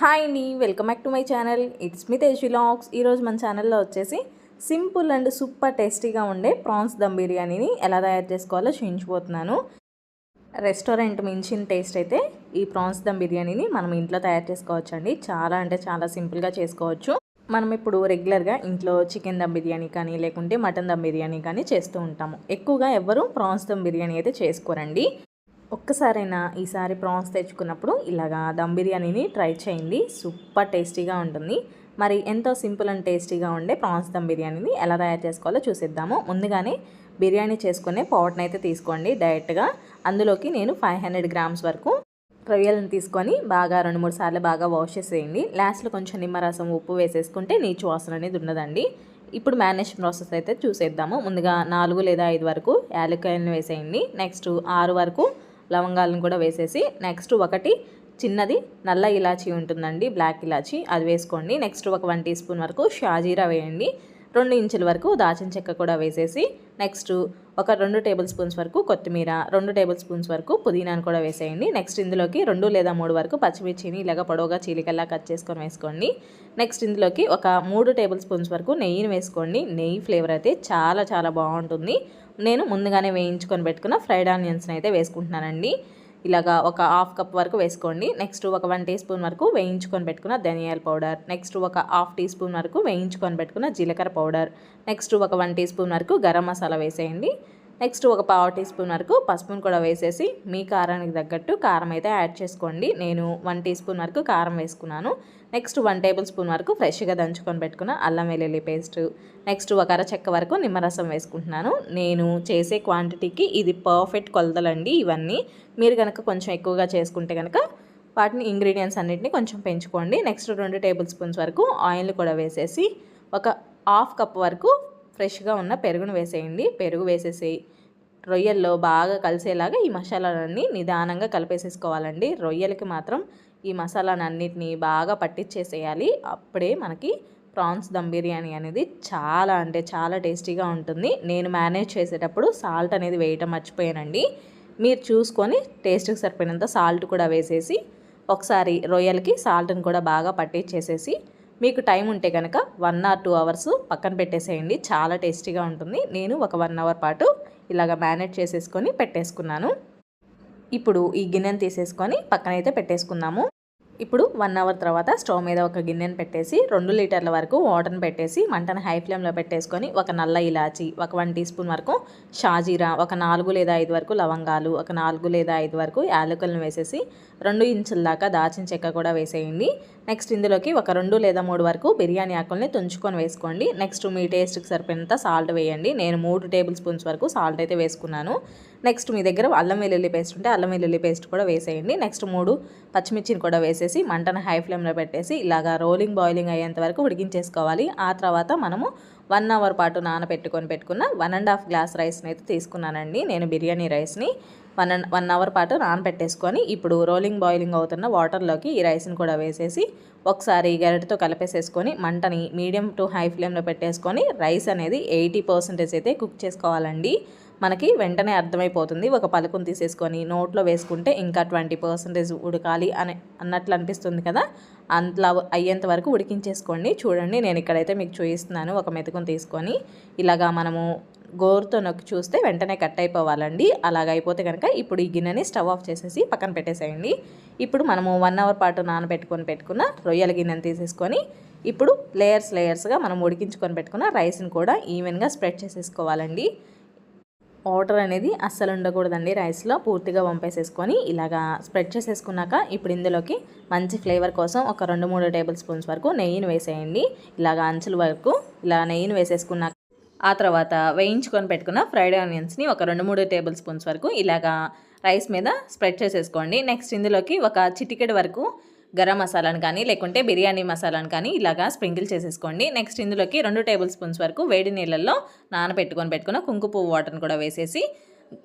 Hi అండి welcome back to my channel. It's me Tej vlogs ఈరోజు మన ఛానల్లో వచ్చేసి సింపుల్ అండ్ సూపర్ టేస్టీగా ఉండే ప్రాన్స్ దమ్ బిర్యానీని ఎలా తయారు చేసుకోవాలో చూపించిపోతున్నాను రెస్టారెంట్ మించిన టేస్ట్ అయితే ఈ ప్రాన్స్ దమ్ బిర్యానీని మనం ఇంట్లో తయారు చేసుకోవచ్చు అండి. చాలా అంటే చాలా సింపుల్గా చేసుకోవచ్చు. మనం ఇప్పుడు రెగ్యులర్గా ఇంట్లో చికెన్ దమ్ బిర్యానీ కానీ లేకుంటే మటన్ దమ్ బిర్యానీ కానీ చేస్తూ ఉంటాము. ఎక్కువగా ఎవరు ప్రాన్స్ దమ్ బిర్యానీ అయితే చేసుకోరండి. ఒక్కసారైనా ఈసారి ప్రాన్స్ తెచ్చుకున్నప్పుడు ఇలాగా దమ్ బిర్యానీని ట్రై చేయండి. సూపర్ టేస్టీగా ఉంటుంది. మరి ఎంతో సింపుల్ అండ్ టేస్టీగా ఉండే ప్రాన్స్ దమ్ బిర్యానీని ఎలా తయారు చేసుకోవాలో చూసిద్దాము. ముందుగానే బిర్యానీ చేసుకునే పౌడర్ని అయితే తీసుకోండి డైరెక్ట్గా. అందులోకి నేను ఫైవ్ హండ్రెడ్ గ్రామ్స్ వరకు రొయ్యలను తీసుకొని బాగా రెండు మూడు సార్లు బాగా వాష్ చేసేయండి. లాస్ట్లో కొంచెం నిమ్మరసం ఉప్పు వేసేసుకుంటే నీచు వాసన అనేది ఉండదండి. ఇప్పుడు మ్యారినేషన్ ప్రాసెస్ అయితే చూసేద్దాము. ముందుగా నాలుగు లేదా ఐదు వరకు యాలక్కాయలను వేసేయండి. నెక్స్ట్ ఆరు వరకు లవంగాలను కూడా వేసేసి నెక్స్ట్ ఒకటి చిన్నది నల్ల ఇలాచీ ఉంటుందండి బ్లాక్ ఇలాచీ. అది వేసుకోండి. నెక్స్ట్ ఒక వన్ టీ స్పూన్ వరకు షాజీరా వేయండి. రెండు ఇంచుల వరకు దాచిన చెక్క కూడా వేసేసి నెక్స్ట్ ఒక రెండు టేబుల్ స్పూన్స్ వరకు కొత్తిమీర రెండు టేబుల్ స్పూన్స్ వరకు పుదీనాను కూడా వేసేయండి. నెక్స్ట్ ఇందులోకి రెండు లేదా మూడు వరకు పచ్చిమిర్చిని ఇలాగ పొడవుగా చీలికల్లా కట్ చేసుకొని వేసుకోండి. నెక్స్ట్ ఇందులోకి ఒక మూడు టేబుల్ స్పూన్స్ వరకు నెయ్యిని వేసుకోండి. నెయ్యి ఫ్లేవర్ అయితే చాలా చాలా బాగుంటుంది. నేను ముందుగానే వేయించుకొని పెట్టుకున్న ఫ్రైడ్ ఆనియన్స్ని అయితే వేసుకుంటున్నానండి. ఇలాగా ఒక హాఫ్ కప్ వరకు వేసుకోండి. నెక్స్ట్ ఒక వన్ టీ స్పూన్ వరకు వేయించుకొని పెట్టుకున్న ధనియాల పౌడర్. నెక్స్ట్ ఒక హాఫ్ టీ స్పూన్ వరకు వేయించుకొని పెట్టుకున్న జీలకర్ర పౌడర్. నెక్స్ట్ ఒక వన్ టీ స్పూన్ వరకు గరం మసాలా వేసేయండి. నెక్స్ట్ ఒక పావు టీ స్పూన్ వరకు పసుపును కూడా వేసేసి మీ కారానికి తగ్గట్టు కారం అయితే యాడ్ చేసుకోండి. నేను వన్ టీ స్పూన్ వరకు కారం వేసుకున్నాను. నెక్స్ట్ వన్ టేబుల్ స్పూన్ వరకు ఫ్రెష్గా దంచుకొని పెట్టుకున్న అల్లం వెల్లుల్లి పేస్ట్. నెక్స్ట్ ఒక అర చెక్క వరకు నిమ్మరసం వేసుకుంటున్నాను. నేను చేసే క్వాంటిటీకి ఇది పర్ఫెక్ట్ కొలతలండి ఇవన్నీ. మీరు కనుక కొంచెం ఎక్కువగా చేసుకుంటే కనుక వాటిని ఇంగ్రీడియంట్స్ అన్నింటినీ కొంచెం పెంచుకోండి. నెక్స్ట్ రెండు టేబుల్ స్పూన్స్ వరకు ఆయిల్ కూడా వేసేసి ఒక హాఫ్ కప్ వరకు ఫ్రెష్గా ఉన్న పెరుగును వేసేయండి. పెరుగు వేసేసి రొయ్యల్లో బాగా కలిసేలాగా ఈ మసాలాలన్నీ నిదానంగా కలిపేసేసుకోవాలండి. రొయ్యలకి మాత్రం ఈ మసాలానన్నిటిని బాగా పట్టించేసేయాలి అప్పుడే మనకి ప్రాన్స్ దమ్ బిర్యానీ అనేది చాలా అంటే చాలా టేస్టీగా ఉంటుంది. నేను మేనేజ్ చేసేటప్పుడు సాల్ట్ అనేది వేయటం మర్చిపోయానండి. మీరు చూసుకొని టేస్ట్కి సరిపోయినంత సాల్ట్ కూడా వేసేసి ఒకసారి రొయ్యలకి సాల్ట్ని కూడా బాగా పట్టించేసేసి మీకు టైం ఉంటే కనుక వన్ ఆర్ టూ అవర్స్ పక్కన పెట్టేసేయండి. చాలా టేస్టీగా ఉంటుంది. నేను ఒక వన్ అవర్ పాటు ఇలాగ మ్యానేజ్ చేసేసుకొని పెట్టేసుకున్నాను. ఇప్పుడు ఈ గిన్నెను తీసేసుకొని పక్కనైతే పెట్టేసుకుందాము. ఇప్పుడు వన్ అవర్ తర్వాత స్టవ్ మీద ఒక గిన్నెను పెట్టేసి రెండు లీటర్ల వరకు వాటర్ని పెట్టేసి మంటను హై ఫ్లేమ్లో పెట్టేసుకొని ఒక నల్ల ఇలాచి ఒక వన్ టీ స్పూన్ వరకు షాజీరా ఒక నాలుగు లేదా ఐదు వరకు లవంగాలు ఒక నాలుగు లేదా ఐదు వరకు యాలకులను వేసేసి రెండు ఇంచుల దాకా దాచిన చెక్క కూడా వేసేయండి. నెక్స్ట్ ఇందులోకి ఒక రెండు లేదా మూడు వరకు బిర్యానీ ఆకుల్ని తుంచుకొని వేసుకోండి. నెక్స్ట్ మీ టేస్ట్కి సరిపోయినంత సాల్ట్ వేయండి. నేను మూడు టేబుల్ స్పూన్స్ వరకు సాల్ట్ అయితే వేసుకున్నాను. నెక్స్ట్ మీ దగ్గర అల్లం వెల్లుల్లి పేస్ట్ ఉంటే అల్లం వెల్లుల్లి పేస్ట్ కూడా వేసేయండి. నెక్స్ట్ మూడు పచ్చిమిర్చిని కూడా వేసేసి మంటను హై ఫ్లేమ్లో పెట్టేసి ఇలాగా రోలింగ్ బాయిలింగ్ అయ్యేంత వరకు ఉడికించేసుకోవాలి. ఆ తర్వాత మనము వన్ అవర్ పాటు నానబెట్టుకొని పెట్టుకున్న వన్ అండ్ హాఫ్ గ్లాస్ రైస్ని అయితే తీసుకున్నానండి. నేను బిర్యానీ రైస్ని వన్ అండ్ వన్ అవర్ పాటు నానబెట్టేసుకొని ఇప్పుడు రోలింగ్ బాయిలింగ్ అవుతున్న వాటర్లోకి ఈ రైస్ని కూడా వేసేసి ఒకసారి గరిటతో కలిపేసేసుకొని మంటని మీడియం టు హై ఫ్లేమ్లో పెట్టేసుకొని రైస్ అనేది ఎయిటీ పర్సెంటేజ్ అయితే కుక్ చేసుకోవాలండి. మనకి వెంటనే అర్థమైపోతుంది. ఒక పలుకుని తీసేసుకొని నోట్లో వేసుకుంటే ఇంకా ట్వంటీ పర్సెంటేజ్ ఉడకాలి అని అన్నట్లు అనిపిస్తుంది కదా? అంతలా అయ్యేంత వరకు ఉడికించేసుకోండి. చూడండి నేను ఇక్కడైతే మీకు చూపిస్తున్నాను. ఒక మెతుకుని తీసుకొని ఇలాగా మనము గోరుతో నొక్కి చూస్తే వెంటనే కట్ అయిపోవాలండి. అలాగ అయిపోతే కనుక ఇప్పుడు ఈ గిన్నెని స్టవ్ ఆఫ్ చేసేసి పక్కన పెట్టేసేయండి. ఇప్పుడు మనము వన్ అవర్ పాటు నానబెట్టుకొని పెట్టుకున్న రొయ్యల గిన్నెని తీసేసుకొని ఇప్పుడు లేయర్స్ లేయర్స్గా మనం ఉడికించుకొని పెట్టుకున్న రైస్ని కూడా ఈవెన్గా స్ప్రెడ్ చేసేసుకోవాలండి. వాటర్ అనేది అస్సలు ఉండకూడదండి రైస్లో. పూర్తిగా వంపేసేసుకొని ఇలాగా స్ప్రెడ్ చేసేసుకున్నాక ఇప్పుడు ఇందులోకి మంచి ఫ్లేవర్ కోసం ఒక రెండు మూడు టేబుల్ స్పూన్స్ వరకు నెయ్యిని వేసేయండి. ఇలాగ అంచుల వరకు ఇలా నెయ్యిని వేసేసుకున్నాక ఆ తర్వాత వేయించుకొని పెట్టుకున్న ఫ్రైడ్ ఆనియన్స్ని ఒక రెండు మూడు టేబుల్ స్పూన్స్ వరకు ఇలాగా రైస్ మీద స్ప్రెడ్ చేసేసుకోండి. నెక్స్ట్ ఇందులోకి ఒక చిటికెడు వరకు గరం మసాలాను కానీ లేకుంటే బిర్యానీ మసాలాను కానీ ఇలాగా స్ప్రింకిల్ చేసేసుకోండి. నెక్స్ట్ ఇందులోకి రెండు టేబుల్ స్పూన్స్ వరకు వేడి నీళ్ళల్లో నానబెట్టుకొని పెట్టుకున్న కుంకుపువ్వు వాటర్ని కూడా వేసేసి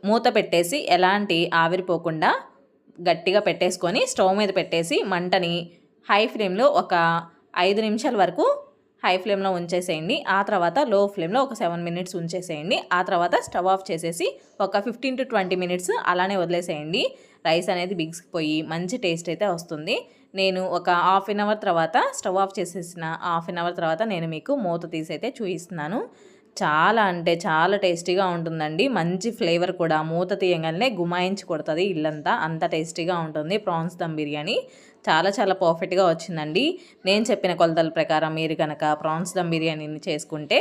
మూత పెట్టేసి ఎలాంటి ఆవిరిపోకుండా గట్టిగా పెట్టేసుకొని స్టవ్ మీద పెట్టేసి మంటని హై ఫ్లేమ్లో ఒక ఐదు నిమిషాల వరకు హై ఫ్లేమ్లో ఉంచేసేయండి. ఆ తర్వాత లో ఫ్లేమ్లో ఒక సెవెన్ మినిట్స్ ఉంచేసేయండి. ఆ తర్వాత స్టవ్ ఆఫ్ చేసేసి ఒక ఫిఫ్టీన్ టు ట్వంటీ మినిట్స్ అలానే వదిలేసేయండి. రైస్ అనేది బిగిసిపోయి మంచి టేస్ట్ అయితే వస్తుంది. నేను ఒక హాఫ్ అన్ అవర్ తర్వాత స్టవ్ ఆఫ్ చేసేసిన హాఫ్ అన్ అవర్ తర్వాత నేను మీకు మూత తీసి అయితే చూపిస్తున్నాను చాలా అంటే చాలా టేస్టీగా ఉంటుందండి. మంచి ఫ్లేవర్ కూడా. మూత తీయగానే గుమాయించి కొడుతుంది ఇల్లంతా. అంత టేస్టీగా ఉంటుంది. ప్రాన్స్ దమ్ బిర్యానీ చాలా చాలా పర్ఫెక్ట్గా వచ్చిందండి. నేను చెప్పిన కొలతల ప్రకారం మీరు కనుక ప్రాన్స్ దమ్ బిర్యానీని చేసుకుంటే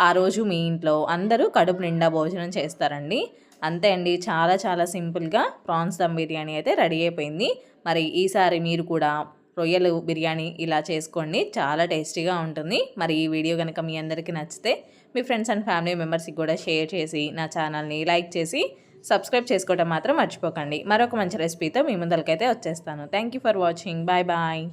ఆ రోజు మీ ఇంట్లో అందరూ కడుపు నిండా భోజనం చేస్తారండి. అంతే అండి. చాలా చాలా సింపుల్గా ప్రాన్స్ దమ్ బిర్యానీ అయితే రెడీ అయిపోయింది. మరి ఈసారి మీరు కూడా రొయ్యలు బిర్యానీ ఇలా చేసుకోండి. చాలా టేస్టీగా ఉంటుంది. మరి ఈ వీడియో కనుక మీ అందరికీ నచ్చితే మీ ఫ్రెండ్స్ అండ్ ఫ్యామిలీ మెంబర్స్కి కూడా షేర్ చేసి నా ఛానల్ని లైక్ చేసి సబ్స్క్రైబ్ చేసుకోవడం మాత్రం మర్చిపోకండి. మరొక మంచి రెసిపీతో మీ ముందరికైతే వచ్చేస్తాను. Thank you for watching. Bye bye.